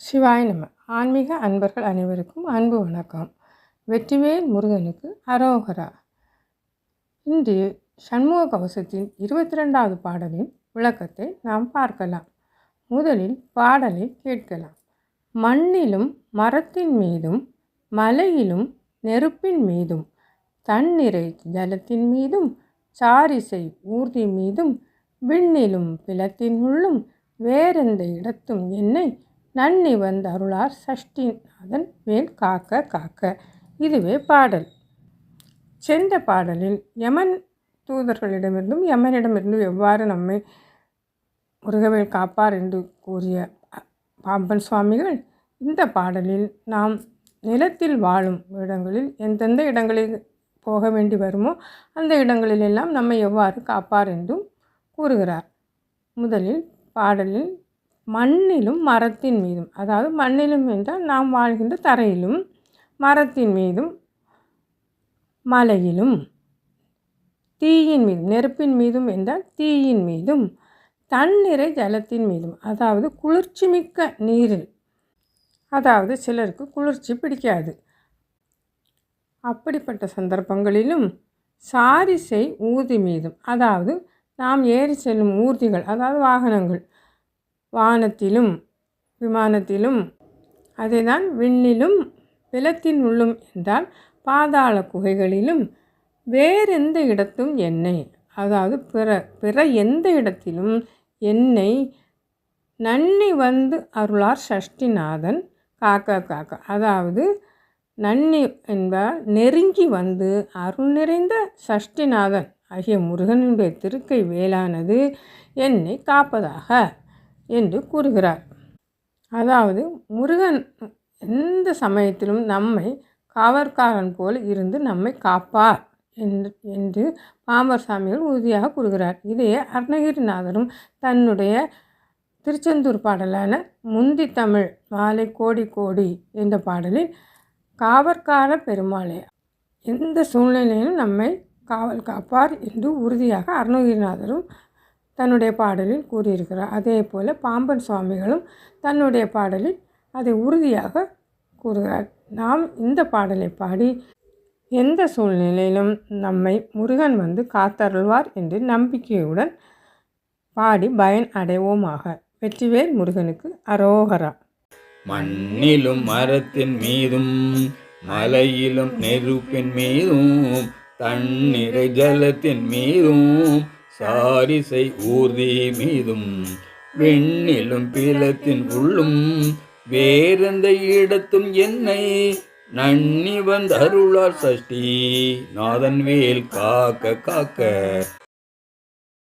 சிவாய நம. ஆன்மீக அன்பர்கள் அனைவருக்கும் அன்பு வணக்கம். வெற்றிவேல் முருகனுக்கு அரோகரா. இன்று சண்முக கவசத்தின் இருபத்தி ரெண்டாவது பாடலின் விளக்கத்தை நாம் பார்க்கலாம். முதலில் பாடலை கேட்கலாம். மண்ணிலும் மரத்தின் மீதும் மலையிலும் நெருப்பின் மீதும் தண்ணீரை ஜலத்தின் மீதும் சாரிசை ஊர்தி மீதும் விண்ணிலும் பிளத்தின் உள்ளும் வேறெந்த இடத்தும் என்னை நன்னி வந்த அருளார் சஷ்டிநாதன் மேல் காக்க காக்க. இதுவே பாடல். சென்ற பாடலில் யமன் தூதர்களிடமிருந்தும் யமனிடமிருந்தும் எவ்வாறு நம்மை முருகவேல் காப்பார் என்று கூறிய பாம்பன் சுவாமிகள் இந்த பாடலில் நாம் நிலத்தில் வாழும் இடங்களில் எந்தெந்த இடங்களில் போக வேண்டி வருமோ அந்த இடங்களிலெல்லாம் நம்மை எவ்வாறு காப்பார் என்றும் கூறுகிறார். முதலில் பாடலில் மண்ணிலும் மரத்தின் மீதும். அதாவது மண்ணிலும் என்றால் நாம் வாழ்கின்ற தரையிலும் மரத்தின் மீதும் மலையிலும். தீயின் மீதும் நெருப்பின் மீதும் என்றால் தீயின் மீதும் தண்ணீரை ஜலத்தின் மீதும். அதாவது குளிர்ச்சி மிக்க நீரில். அதாவது சிலருக்கு குளிர்ச்சி பிடிக்காது. அப்படிப்பட்ட சந்தர்ப்பங்களிலும் சாரிசை ஊதி மீதும் அதாவது நாம் ஏறி செல்லும் ஊர்திகள் அதாவது வாகனங்கள் வானத்திலும் விமானத்திலும் அதேதான் விண்ணிலும் பிலத்தின் உள்ளும் என்றால் பாதாள குகைகளிலும் வேறெந்த இடத்தும் என்னை அதாவது பிற பிற எந்த இடத்திலும் என்னை நன்னி வந்து அருளார் சஷ்டிநாதன் காக்க காக்க. அதாவது நன்னி என்பார் நெருங்கி வந்து அருள் நிறைந்த சஷ்டிநாதன். ஆகிய முருகனுடைய திருக்கை வேளானது என்னை காப்பதாக. என்று கூறுகிறார். அதாவது முருகன் எந்த சமயத்திலும் நம்மை காவற்காரன் போல் இருந்து நம்மை காப்பார் என்று என்று பாம்பர் சாமிகள் உறுதியாக கூறுகிறார். இதையே அருணகிரிநாதரும் தன்னுடைய திருச்செந்தூர் பாடலான முந்தி தமிழ் மாலை கோடி கோடி என்ற பாடலில் காவற்கார பெருமாளே எந்த சூழ்நிலையிலும் நம்மை காவல் காப்பார் என்று உறுதியாக அருணகிரிநாதரும் தன்னுடைய பாடலில் கூறியிருக்கிறார். அதே போல் பாம்பன் சுவாமிகளும் தன்னுடைய பாடலில் அதை உறுதியாக கூறுகிறார். நாம் இந்த பாடலை பாடி எந்த சூழ்நிலையிலும் நம்மை முருகன் வந்து காத்தருள்வார் என்று நம்பிக்கையுடன் பாடி பயன் அடைவோமாக. வெற்றிவேல் முருகனுக்கு அரோகரா. மண்ணிலும் மரத்தின் மீதும் மலையிலும் நெருப்பின் மீதும் தண்ணீரை ஜலத்தின் மீதும் சாரிசை ஊர்தி மீதும் வெண்ணிலும் பீலத்தின் உள்ளும் வேறெந்த இடத்தும் என்னை நன்னி வந்த அருளார் சஷ்டி. நாதன் வேல் காக்க காக்க